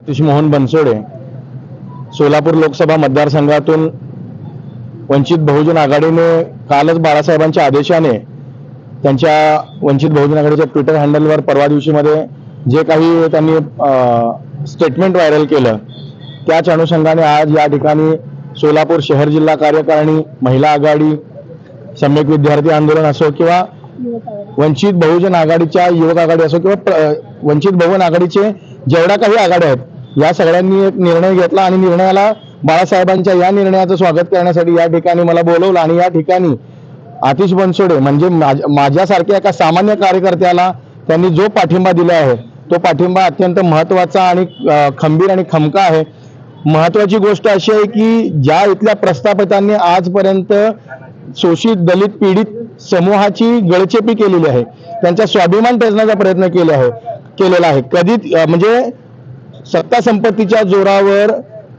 सतीश मोहन बनसोडे सोलापूर लोकसभा मतदारसंघातून वंचित बहुजन आघाडीने कालच बाळासाहेबांच्या आदेशाने त्यांच्या वंचित बहुजन आघाडीच्या ट्विटर हँडलवर परवा दिवशीमध्ये जे काही त्यांनी स्टेटमेंट व्हायरल केलं त्याच अनुषंगाने आज या ठिकाणी सोलापूर शहर जिल्हा कार्यकारिणी महिला आघाडी सम्यक विद्यार्थी आंदोलन असो किंवा वंचित बहुजन आघाडीच्या युवक आघाडी असो किंवा वंचित बहुजन आघाडीचे जेवढ्या काही आघाड्या आहेत या सगळ्यांनी एक निर्णय घेतला आणि निर्णयाला बाळासाहेबांच्या या निर्णयाचं स्वागत करण्यासाठी या ठिकाणी मला बोलवलं आणि या ठिकाणी आतिश बनसोडे म्हणजे माझ्यासारख्या एका सामान्य कार्यकर्त्याला त्यांनी जो पाठिंबा दिला आहे तो पाठिंबा अत्यंत महत्त्वाचा आणि खंबीर आणि खमका आहे. महत्वाची गोष्ट अशी आहे की ज्या इथल्या प्रस्थापितांनी आजपर्यंत शोषित दलित पीडित समूहाची गळचेपी केलेली आहे त्यांचा स्वाभिमान टेचण्याचा प्रयत्न केला आहे केलेला आहे. कधी म्हणजे सत्ता संपत्तीच्या जोरावर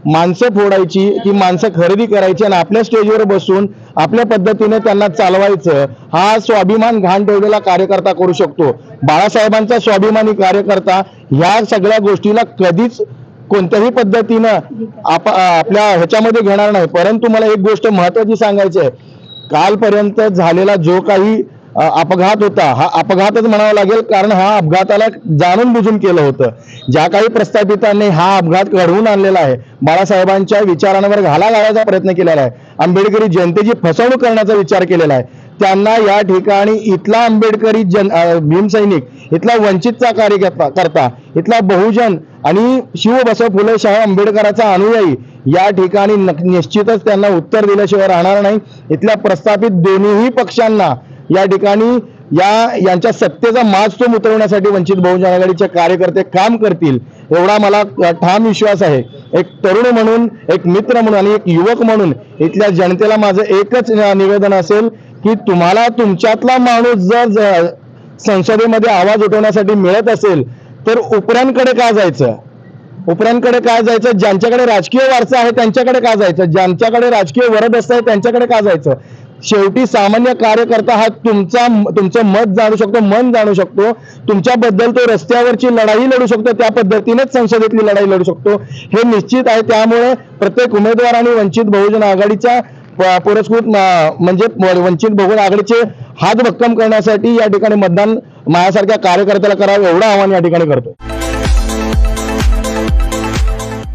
माणसं फोडायची की माणसं खरेदी करायची आणि आपल्या स्टेजवर बसून आपल्या पद्धतीने त्यांना चालवायचं हा स्वाभिमान घाण ठेवलेला कार्यकर्ता करू शकतो. बाळासाहेबांचा स्वाभिमानी कार्यकर्ता ह्या सगळ्या गोष्टीला कधीच कोणत्याही पद्धतीनं आप आपल्या ह्याच्यामध्ये घेणार नाही. परंतु मला एक गोष्ट महत्वाची सांगायची आहे. कालपर्यंत झालेला जो काही अपघात होता. हा अपघातच म्हणावा लागेल कारण हा अपघाताला जाणून बुजून केलं होतं. ज्या काही प्रस्थापितांनी हा अपघात घडवून आणलेला आहे बाळासाहेबांच्या विचारांवर घाला घालायचा प्रयत्न केलेला आहे. आंबेडकरी जनतेची फसवणूक करण्याचा विचार केलेला आहे. त्यांना या ठिकाणी इथला आंबेडकरी जन भीमसैनिक इथला वंचितचा कार्यकर्ता करता इथला बहुजन आणि शिवबसव फुले शाह आंबेडकराचा अनुयायी या ठिकाणी निश्चितच त्यांना उत्तर दिल्याशिवाय राहणार नाही. इथल्या प्रस्थापित दोन्हीही पक्षांना या ठिकाणी या यांच्या सत्तेचा माज तो उतरवण्यासाठी वंचित बहुजन आघाडीचे कार्यकर्ते काम करतील एवढा मला ठाम विश्वास आहे. एक तरुण म्हणून एक मित्र म्हणून आणि एक युवक म्हणून इथल्या जनतेला माझं एकच निवेदन असेल की तुम्हाला तुमच्यातला माणूस जर संसदेमध्ये आवाज उठवण्यासाठी मिळत असेल तर उपऱ्यांकडे का जायचं? उपऱ्यांकडे काय जायचं? ज्यांच्याकडे राजकीय वारसा आहे त्यांच्याकडे का जायचं? ज्यांच्याकडे राजकीय वरद आहे त्यांच्याकडे का जायचं? शेवटी सामान्य कार्यकर्ता हा तुमचा तुमचं मत जाणू शकतो मन जाणू शकतो. तुमच्याबद्दल तो रस्त्यावरची लढाई लढू शकतो त्या पद्धतीनेच संसदेतली लढाई लढू शकतो. हे निश्चित आहे. त्यामुळे प्रत्येक उमेदवार आणि वंचित बहुजन आघाडीच्या पुरस्कृत म्हणजे वंचित बहुजन आघाडीचे हात भक्कम करण्यासाठी या ठिकाणी मतदान माझ्यासारख्या कार्यकर्त्याला करावं एवढं आव्हान या ठिकाणी करतो.